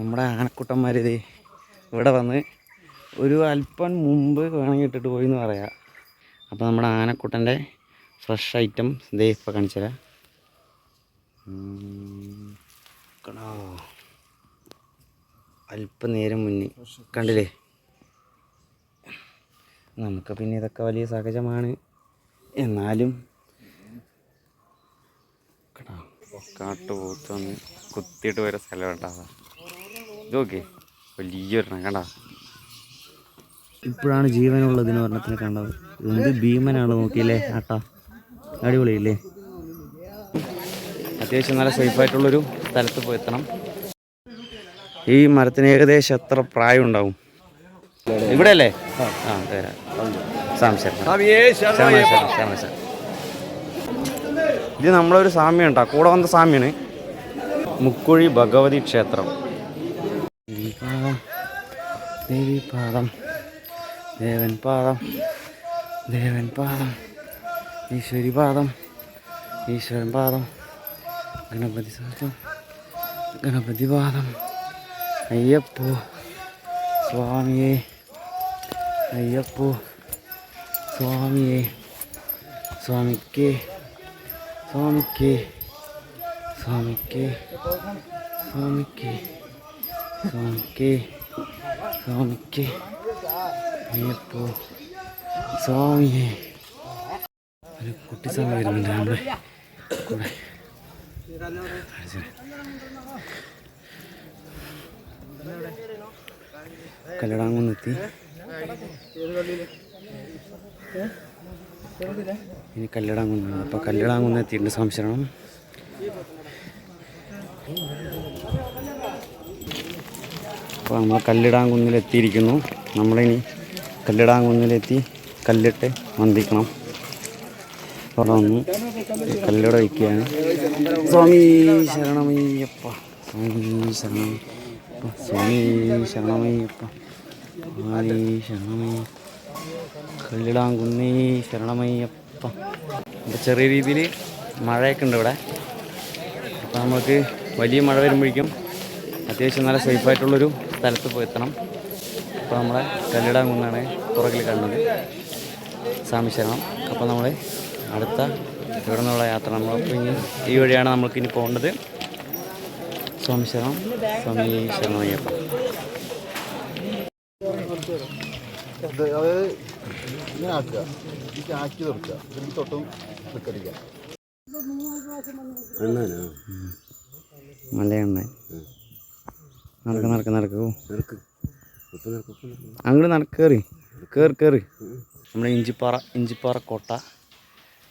നമ്മുടെ ആനക്കുട്ടന്മാർ ഇത് ഇവിടെ വന്ന് ഒരു അല്പം മുമ്പ് വേണമെങ്കിൽ ഇട്ടിട്ട് പോയി എന്ന് പറയാം. അപ്പോൾ നമ്മുടെ ആനക്കുട്ടന്റെ ഫ്രഷ് ഐറ്റം ഇതേ ഇപ്പോൾ കാണിച്ചുതരാം? അല്പം നേരം മുന്നേ. കണ്ടില്ലേ? നമുക്ക് പിന്നെ ഇതൊക്കെ വലിയ സഹജമാണ്. എന്നാലും കേട്ടോ കാട്ടുപോത്ത് വന്ന് കുത്തിയിട്ട് വരെ സ്ഥലം ഉണ്ടാവുക ഇതൊക്കെ വലിയൊരെണ്ണം കണ്ട. ഇപ്പോഴാണ് ജീവനുള്ളതിന് ഒരെണ്ണത്തിന് കണ്ടത്. എന്ത് ഭീമനാണ് നോക്കിയില്ലേ? ആട്ടാ. അടിപൊളിയില്ലേ? അത്യാവശ്യം നല്ല സേഫായിട്ടുള്ളൊരു സ്ഥലത്ത് പോയി എത്തണം ഈ മരത്തിന് ഏകദേശം എത്ര പ്രായം ഉണ്ടാവും ഇവിടെ അല്ലേ ആ തരാം ഇത് നമ്മളൊരു സാമ്യം ഉണ്ടാ കൂടെ വന്ന സാമ്യാണ്. മുക്കുഴി ഭഗവതി ക്ഷേത്രം. ദേവിപാദം ദേവൻ പാദം ദേവൻ പാദം ഈശ്വരി പാദം ഈശ്വരൻ പാദം ഗണപതി സാധം ഗണപതി പാദം അയ്യപ്പോ സ്വാമിയേ അയ്യപ്പോ സ്വാമിയേ സ്വാമിക്ക് സ്വാമിക്ക് സ്വാമിക്ക് സ്വാമിക്ക് സ്വാമിക്ക് സ്വാമിക്ക് അയ്യപ്പോ. സ്വാമിയെ ഒരു കുട്ടി സ്വാമി വരുന്നുണ്ട് നമ്മുടെ കൂടെ. കല്ലടാങ്കുന്നെത്തി ഇനി കല്ലടാങ്കുന്ന് അപ്പോൾ കല്ലടാങ്കുന്ന് എത്തിയിട്ടുണ്ട് സംശരണം. അപ്പോൾ നമ്മൾ കല്ലിടാൻ കുന്നിലെത്തിയിരിക്കുന്നു നമ്മളിനി കല്ലിടാങ്കുന്നിലെത്തി കല്ലിട്ട് വന്ദിക്കണം. വന്ന് കല്ലിട വയ്ക്കുകയാണ്. സ്വാമി ശരണമയ്യപ്പ സ്വാമി ശരണമയ്യപ്പ സ്വാമി ശരണമയ്യപ്പ സ്വാമി ശരണമയ്യപ്പ കല്ലിടാങ്കുന്നേ ശരണമയ്യപ്പ. ഇവിടെ ചെറിയ രീതിയിൽ മഴയൊക്കെ ഉണ്ട് ഇവിടെ. അപ്പോൾ നമുക്ക് വലിയ മഴ വരുമ്പോഴേക്കും അത്യാവശ്യം നല്ല സേഫായിട്ടുള്ളൊരു സ്ഥലത്ത് പോയി എത്തണം അപ്പോൾ നമ്മളെ കല്ലിടാൻ കുന്നാണ് പുറകിൽ കാണുന്നത്. സ്വാമി ശരണം. അപ്പോൾ നമ്മൾ അടുത്ത ഇവിടെ നിന്നുള്ള യാത്ര നമ്മൾ ഇനി ഈ വഴിയാണ് നമ്മൾക്ക് ഇനി പോകേണ്ടത്. സ്വാമി ശരണം. സ്വാമി മലയാണ് അതായത് ഇങ്ങനെ ആക്കുക. ഇത് ആക്കി നിർത്തുക. ഇതിൽ തൊട്ടും നിൽക്കടിക്കുക മലയെണ്ണ. നടക്ക് നടക്ക് നടക്കൂ. നിനക്ക് അങ്ങോട്ട് നടക്ക് കയറി. കയറി കയറി. നമ്മുടെ ഇഞ്ചിപ്പാറ ഇഞ്ചിപ്പാറ കോട്ട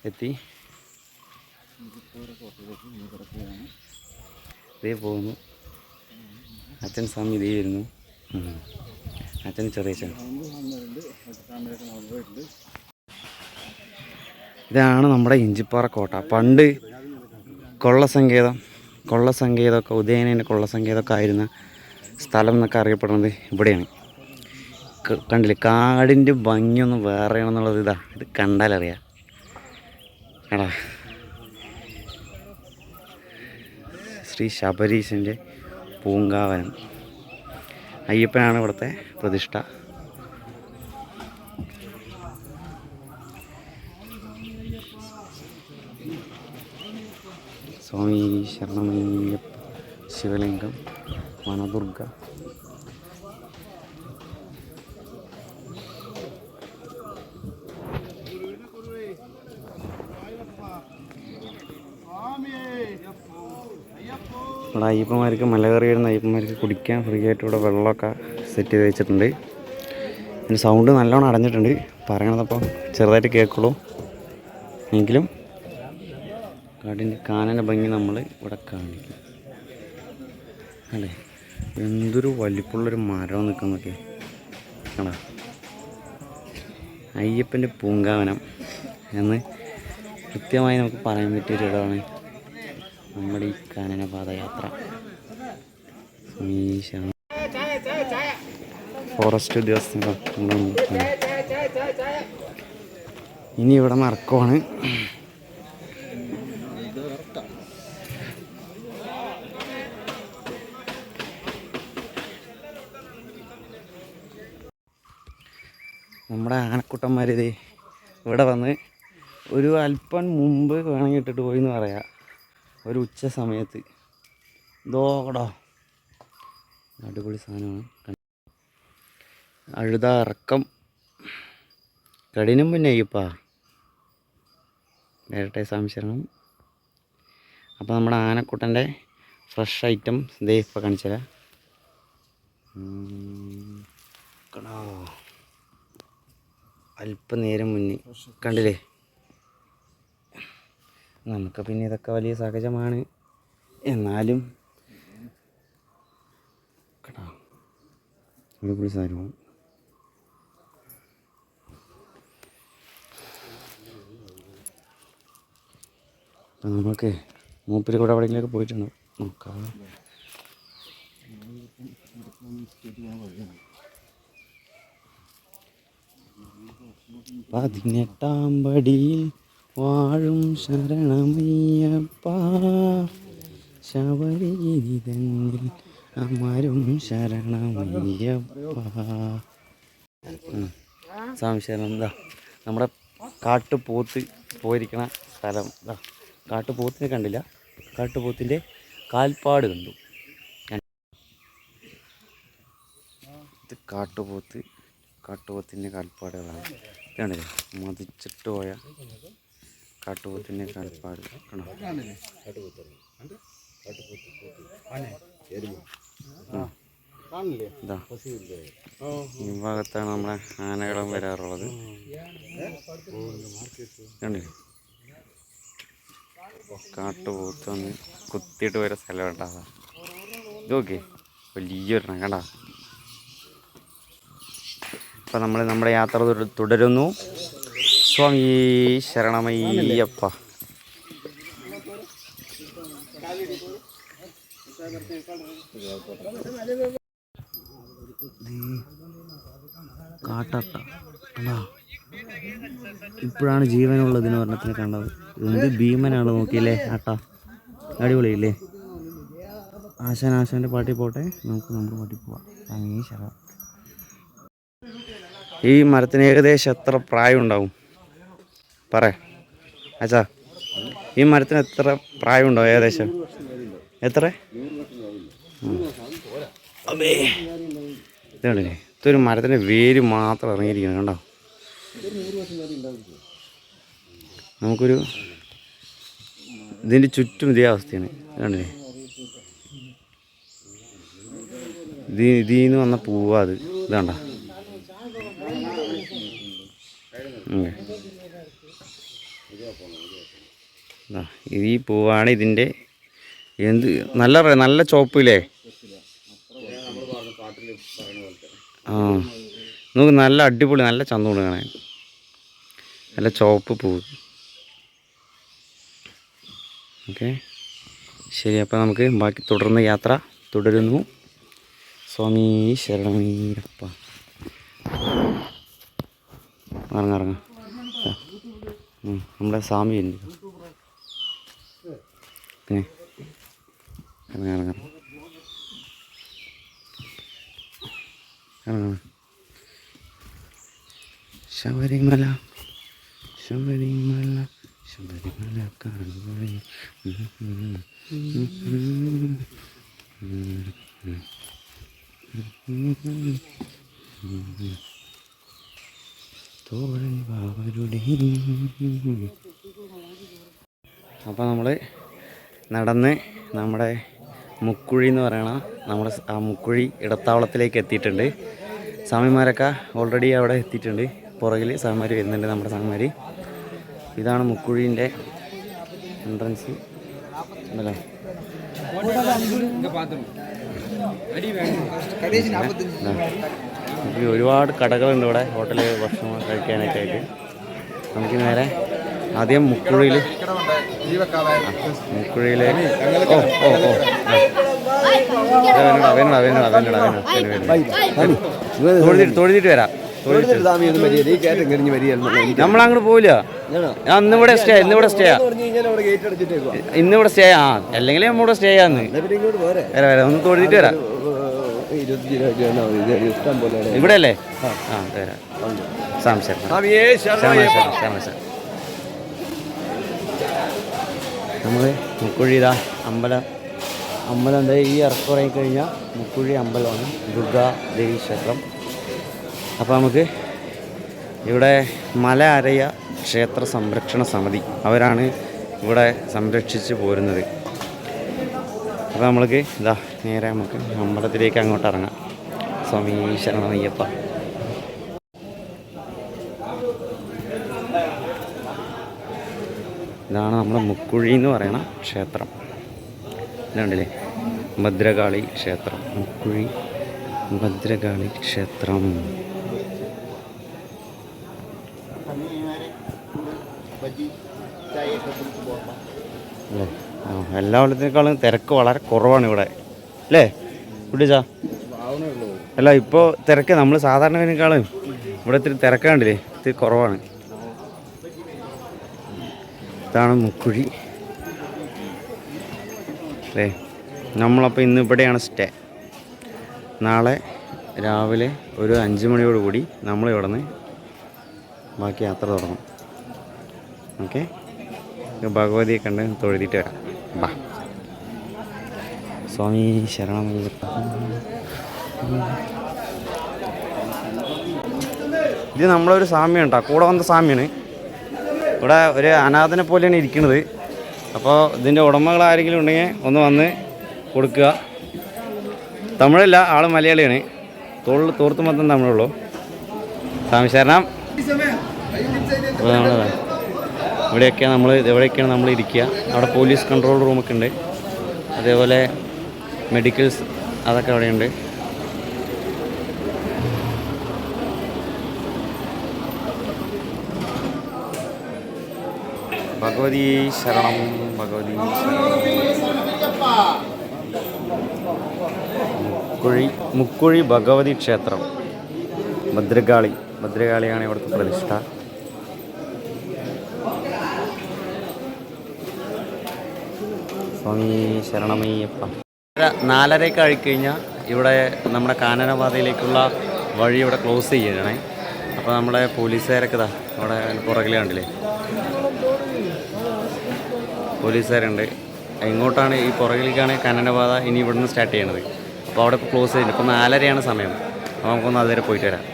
എത്തി. ഇതേ പോകുന്നു. അച്ഛൻ സ്വാമി ഇതേ വരുന്നു. അച്ഛൻ ചെറിയ അച്ഛൻ. ഇതാണ് നമ്മുടെ ഇഞ്ചിപ്പാറ കോട്ട. പണ്ട് കൊള്ളസങ്കേതം കൊള്ളസങ്കേതമൊക്കെ ഉദയനേന്റെ കൊള്ളസങ്കേതമൊക്കെ ആയിരുന്ന സ്ഥലം എന്നൊക്കെ അറിയപ്പെടുന്നത് ഇവിടെയാണ്. കണ്ടില്ലേ? കാടിന്റെ ഭംഗിയൊന്ന് വേറെയാണെന്നുള്ളത് ഇതാ. ഇത് കണ്ടാലറിയാം. എടാ. ശ്രീ ശബരീശന്റെ പൂങ്കാവനം. അയ്യപ്പനാണ് ഇവിടുത്തെ പ്രതിഷ്ഠ. സ്വാമി ശരണമയ്യപ്പ ശിവലിംഗം. വനദുർഗ ഇവിടെ അയ്യപ്പന്മാർക്ക് മല കയറി വരുന്ന അയ്യപ്പന്മാർക്ക് കുടിക്കാൻ ഫ്രീ ആയിട്ട് ഇവിടെ വെള്ളമൊക്കെ സെറ്റ് ചെയ്ത് വെച്ചിട്ടുണ്ട്. പിന്നെ സൗണ്ട് നല്ലോണം അടഞ്ഞിട്ടുണ്ട്. പറയണതപ്പം ചെറുതായിട്ട് കേൾക്കുള്ളൂ. എങ്കിലും കാടിന്റെ കാനന ഭംഗി നമ്മൾ ഇവിടെ കാണിക്കും. അല്ലേ? എന്തൊരു വലിപ്പമുള്ളൊരു മരം നിൽക്കുന്നൊക്കെ കണ്ടാ? അയ്യപ്പന്റെ പൂങ്കാവനം എന്ന് കൃത്യമായി നമുക്ക് പറയാൻ പറ്റിയൊരു ഇടമാണ് നമ്മുടെ ഈ കാനന പാദയാത്ര ഫോറസ്റ്റ് മുമ്പിൽ. ഇനി ഇവിടെ നറക്കമാണ് ഇതേ ഇവിടെ വന്ന് ഒരു അല്പം മുമ്പ് വേണമെങ്കിൽ ഇട്ടിട്ട് പോയി എന്ന് പറയാം. ഒരു ഉച്ച സമയത്ത്. ഇതോടോ അടിപൊളി സാധനമാണ്. അഴുതറക്കം കഠിനം പിന്നെ അയ്യപ്പാ നേരട്ടെ സംശരണം. അപ്പോൾ നമ്മുടെ ആനക്കുട്ടന്റെ ഫ്രഷ് ഐറ്റം ദേ ഇപ്പോൾ കാണിച്ചുതരാം. ഉം. അല്പനേരം മുന്നേ. കണ്ടില്ലേ? നമുക്ക് പിന്നെ ഇതൊക്കെ വലിയ സഹജമാണ്. എന്നാലും കേട്ടോ അടിപൊളി സാധനമാണ് അപ്പം നമുക്ക് മൂപ്പര് കൂടെ അവിടെയെങ്കിലൊക്കെ പോയിട്ടുണ്ട്. നോക്കാം. പതിനെട്ടാം പടിയിൽ വാഴും ശരണമയ്യപ്പ. ശബരിഗിരിതന്നിൽ അമരും ശരണമയ്യപ്പ. സംശയം എന്താ നമ്മുടെ കാട്ടുപോത്ത് പോയിരിക്കണ സ്ഥലം ഇതാ കാട്ടുപോത്തിനെ കണ്ടില്ല. കാട്ടുപോത്തിന്റെ കാൽപ്പാട് കണ്ടു. ഇത് കാട്ടുപോത്ത് കാട്ടുപോത്തിന്റെ കാൽപ്പാടുകളാണ്. കണ്ടില്ലേ മതിച്ചിട്ട് പോയ കാട്ടുപോത്തിന്റെ കളിപ്പാട് ഈ ഭാഗത്താണ് നമ്മുടെ ആനകളും വരാറുള്ളത്. കണ്ടില്ലേ? കാട്ടുപോത്ത് വന്ന് കുത്തിയിട്ട് വരെ സ്ഥലം ഉണ്ടാകാം ഇത്. നോക്കി വലിയൊരെണ്ണം കണ്ട അപ്പം നമ്മൾ നമ്മുടെ യാത്ര തുട- തുടരുന്നു. സ്വാമി ശരണമയ്യപ്പ. ഇപ്പോഴാണ് ഇപ്പോഴാണ് ജീവനുള്ളതിന് ഒരെണ്ണത്തിന് കണ്ടത്. എന്ത് ഭീമനാണ് നോക്കിയില്ലേ ആട്ട. അടിപൊളിയില്ലേ? ആശാൻ ആശാന്റെ പാട്ടിൽ പോട്ടെ. നമുക്ക് നമ്മുടെ പാട്ടിൽ പോവാം. അങ്ങനെ ശരം ഈ മരത്തിന് ഏകദേശം എത്ര പ്രായം ഉണ്ടാവും പറ. അച്ഛാ ഈ മരത്തിന് എത്ര പ്രായം ഉണ്ടാവും ഏകദേശം? എത്ര. അമ്മേ. ഇതാണല്ലേ ഇതൊരു മരത്തിന്റെ വേര് മാത്രം ഇറങ്ങിയിരിക്കുന്നു കണ്ടോ? നമുക്കൊരു ഇതിന്റെ ചുറ്റും ഇതേ അവസ്ഥയാണ്. കണ്ടില്ലേ? ഇത് ഇതിൽ നിന്ന് വന്ന പൂവാ അത്. ഇതാണ്ട ഇത് ഈ പൂവാണ് ഇതിന്റെ എന്ത് നല്ല നല്ല ചോപ്പില്ലേ? ആ. നമുക്ക് നല്ല അടിപൊളി നല്ല ചന്തോട് കാണാൻ. നല്ല ചോപ്പ് പൂ. ഓക്കെ. ശരി അപ്പോൾ നമുക്ക് ബാക്കി തുടർന്ന് യാത്ര തുടരുന്നു. സ്വാമി ശരണമീരപ്പ ഇറങ്ങാം ഇറങ്ങ. നമ്മുടെ സ്വാമി പിന്നെ ഇറങ്ങ ഇറങ്ങ ഇറങ്ങ ശബരിമല ശബരിമല ശബരിമല കാണുവാൻ ബാബരുടെ അപ്പോൾ നമ്മൾ നടന്ന് നമ്മുടെ മുക്കുഴി എന്ന് പറയണ നമ്മുടെ ആ മുക്കുഴി ഇടത്താവളത്തിലേക്ക് എത്തിയിട്ടുണ്ട്. സ്വാമിമാരൊക്കെ ഓൾറെഡി അവിടെ എത്തിയിട്ടുണ്ട്. പുറകിൽ സ്വാമിമാർ വരുന്നുണ്ട് നമ്മുടെ സ്വാമിമാർ ഇതാണ് മുക്കുഴീന്റെ എൻട്രൻസ് ഉണ്ടല്ലോ? ഇതാ. നമുക്ക് ഒരുപാട് കടകളുണ്ട് ഇവിടെ. ഹോട്ടലിൽ ഭക്ഷണം കഴിക്കാനൊക്കെ ആയിട്ട്. നമുക്ക് നേരെ ആദ്യം മുക്കുഴിയിൽ മുക്കുഴിയിൽ ഓ ഓ ഓ. വേണ്ട നമ്മൾ നമ്മളങ്ങോട്ട് പോവില്ല. ഞാൻ ഇന്നിവിടെ സ്റ്റേ ഇന്നിവിടെ സ്റ്റേ ഇന്നിവിടെ സ്റ്റേ ആ. അല്ലെങ്കിൽ നമ്മളിവിടെ സ്റ്റേ ആന്ന്. വരാം വരാം ഒന്ന് തൊഴുതിട്ട് വരാം. ഇവിടെ അല്ലേ ആ. തരാം ശരണം നമ്മൾ മുക്കുഴി ഇതാ അമ്പലം. അമ്പലം എന്താ ഈ ഇറക്കുറങ്ങി കഴിഞ്ഞാൽ മുക്കുഴി അമ്പലമാണ് ദുർഗാ ദേവി ക്ഷേത്രം. അപ്പോൾ നമുക്ക് ഇവിടെ മല അരയ ക്ഷേത്ര സംരക്ഷണ സമിതി അവരാണ് ഇവിടെ സംരക്ഷിച്ച് പോരുന്നത്. അപ്പോൾ നമ്മൾക്ക് ഇതാ നേരെ നമുക്ക് അമ്പലത്തിലേക്ക് അങ്ങോട്ട് ഇറങ്ങാം. സ്വാമി ശരണമയ്യപ്പ ഇതാണ് നമ്മുടെ മുക്കുഴി എന്ന് പറയുന്ന ക്ഷേത്രം. ഇതുണ്ടല്ലേ? ഭദ്രകാളി ക്ഷേത്രം. മുക്കുഴി ഭദ്രകാളി ക്ഷേത്രം. പോകാം. അല്ലേ? എല്ലാ കൊല്ലത്തിനേക്കാളും തിരക്ക് വളരെ കുറവാണ് ഇവിടെ. അല്ലേ? കുട്ടിച്ചാ? അല്ല ഇപ്പോൾ തിരക്ക് നമ്മൾ സാധാരണക്കാളും ഇവിടെ ഇത്തിരി തിരക്കാണ്ടില്ലേ ഇത്തിരി കുറവാണ്. ഇതാണ് മുക്കുഴി. അല്ലേ? നമ്മളപ്പോൾ ഇന്ന് ഇവിടെയാണ് സ്റ്റേ. നാളെ രാവിലെ ഒരു അഞ്ച് മണിയോടുകൂടി നമ്മൾ നിന്ന് ബാക്കി യാത്ര തുടങ്ങും. ഓക്കെ? ഭഗവതിയെ കണ്ട് തൊഴുതിട്ട് വരാം. ബാ സ്വാമി ശരണമയ്യപ്പ ഇത് നമ്മളൊരു സാമ്യം കേട്ടോ. കൂടെ വന്ന സാമ്യാണ് ഇവിടെ ഒരു അനാഥനെ പോലെയാണ് ഇരിക്കുന്നത് അപ്പോൾ ഇതിന്റെ ഉടമകൾ ആരെങ്കിലും ഉണ്ടെങ്കിൽ ഒന്ന് വന്ന് കൊടുക്കുക. തമിഴല്ല ആൾ മലയാളിയാണ്. തോളിൽ തോർത്ത് മൊത്തം തമിഴുള്ളൂ സ്വാമി ശരണം. ഇവിടെയൊക്കെയാണ് നമ്മൾ ഇവിടെയൊക്കെയാണ് നമ്മൾ ഇരിക്കുക. അവിടെ പോലീസ് കൺട്രോൾ റൂമൊക്കെ ഉണ്ട്. അതേപോലെ മെഡിക്കൽസ് അതൊക്കെ അവിടെയുണ്ട് ഭഗവതി ശരണം ഭഗവതി മുക്കുഴി മുക്കുഴി ഭഗവതി ക്ഷേത്രം. ഭദ്രകാളി. ഭദ്രകാളിയാണ് ഇവിടുത്തെ പ്രതിഷ്ഠ. സ്വാമി ശരണമയ്യപ്പ. നാലരയ്ക്ക് കഴിഞ്ഞാൽ ഇവിടെ നമ്മുടെ കാനനപാതയിലേക്കുള്ള വഴി ഇവിടെ ക്ലോസ് ചെയ്യണേ. അപ്പോൾ നമ്മുടെ പോലീസുകാരൊക്കെ ഇവിടെ പുറകിൽ കണ്ടില്ലേ? പോലീസുകാരുണ്ട്. ഇങ്ങോട്ടാണ് ഈ പുറകിലേക്കാണ് കാനനപാത ഇനി ഇവിടുന്ന് സ്റ്റാർട്ട് ചെയ്യണത്. അപ്പോൾ അവിടെ ക്ലോസ് ചെയ്യുന്നുണ്ട് ഇപ്പോൾ നാലരയാണ് സമയം. അപ്പോൾ നമുക്കൊന്ന് അതുവരെ പോയിട്ട് വരാം.